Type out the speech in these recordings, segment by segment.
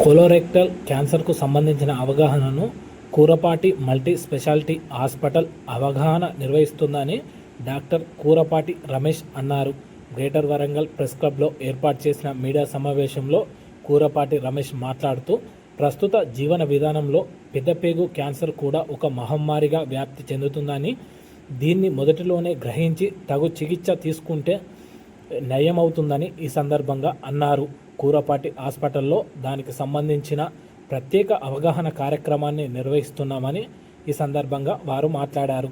Colorectal క్యాన్సర్కు సంబంధించిన అవగాహనను Kurapati multi speciality hospital అవగాహన నిర్వహిస్తుందని డాక్టర్ కూరపాటి రమేష్ అన్నారు. గ్రేటర్ వరంగల్ ప్రెస్ క్లబ్లో ఏర్పాటు చేసిన మీడియా సమావేశంలో కూరపాటి రమేష్ మాట్లాడుతూ ప్రస్తుత జీవన విధానంలో పెద్దపేగు క్యాన్సర్ కూడా ఒక మహమ్మారిగా వ్యాప్తి చెందుతుందని దీన్ని మొదటిలోనే గ్రహించి తగు చికిత్స తీసుకుంటే నయమవుతుందని ఈ సందర్భంగా అన్నారు. కూరపాటి హాస్పిటల్లో దానికి సంబంధించిన ప్రత్యేక అవగాహన కార్యక్రమాన్ని నిర్వహిస్తున్నామని ఈ సందర్భంగా వారు మాట్లాడారు.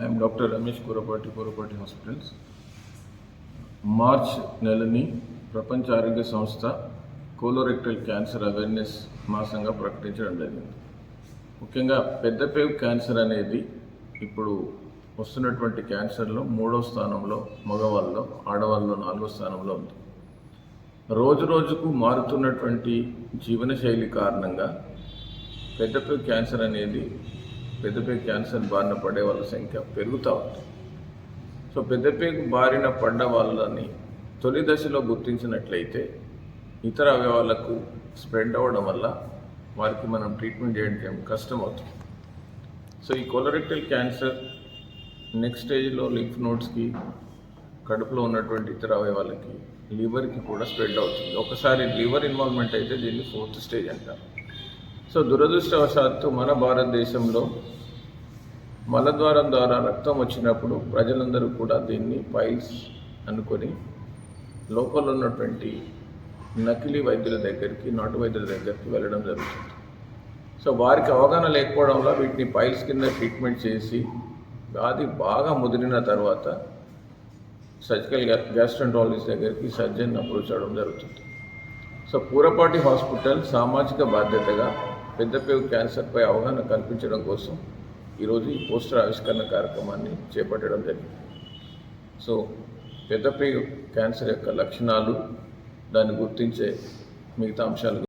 I am doctor Ramesh Kurapati Kurapati hospitals March నెలని ప్రపంచ ఆరోగ్య సంస్థ కోలోరెక్టల్ క్యాన్సర్ అవేర్నెస్ మాసంగా ప్రకటించడం జరిగింది. ముఖ్యంగా పెద్దపేగు క్యాన్సర్ అనేది ఇప్పుడు వస్తున్నటువంటి క్యాన్సర్లో మూడో స్థానంలో మగవాళ్ళలో ఆడవాళ్ళలో నాలుగో స్థానంలో ఉంది. రోజు రోజుకు మారుతున్నటువంటి జీవనశైలి కారణంగా పెద్దపేగు క్యాన్సర్ అనేది పెద్దపేగు క్యాన్సర్ బారిన పడే వాళ్ళ సంఖ్య పెరుగుతూ ఉంది. సో పెద్దపేగు బారిన పడ్డ వాళ్ళని తొలి దశలో గుర్తించినట్లయితే ఇతర అవయవాలకు స్ప్రెడ్ అవ్వడం వల్ల వారికి మనం ట్రీట్మెంట్ చేయడం కష్టం అవుతుంది. సో ఈ కొలరెక్టల్ క్యాన్సర్ నెక్స్ట్ స్టేజ్లో లింఫ్ నోట్స్కి కడుపులో ఉన్నటువంటి ఇతర అవయవాలకి లివర్కి కూడా స్ప్రెడ్ అవుతుంది. ఒకసారి లివర్ ఇన్వాల్వ్మెంట్ అయితే దీన్ని ఫోర్త్ స్టేజ్ అంటారు. సో దురదృష్టవశాత్తు మన భారతదేశంలో మలద్వారం ద్వారా రక్తం వచ్చినప్పుడు ప్రజలందరూ కూడా దీన్ని పైల్స్ అనుకొని లోపల ఉన్నటువంటి నకిలీ వైద్యుల దగ్గరికి నాటు వైద్యుల దగ్గరికి వెళ్ళడం జరుగుతుంది. సో వారికి అవగాహన లేకపోవడం వల్ల వీటిని పైల్స్ కింద ట్రీట్మెంట్ చేసి వ్యాధి బాగా ముదిరిన తర్వాత సర్జికల్ గ్యాస్ట్రంటాలజిస్ట్ దగ్గరికి సర్జన్ అప్రోచ్ అవడం జరుగుతుంది. సో పూరపాటి హాస్పిటల్ సామాజిక బాధ్యతగా పెద్దపేగు క్యాన్సర్పై అవగాహన కల్పించడం కోసం ఈరోజు ఈ పోస్టర్ ఆవిష్కరణ కార్యక్రమాన్ని చేపట్టడం జరిగింది. సో పెద్దపేగు క్యాన్సర్ యొక్క లక్షణాలు దాన్ని గుర్తించే మిగతా అంశాలు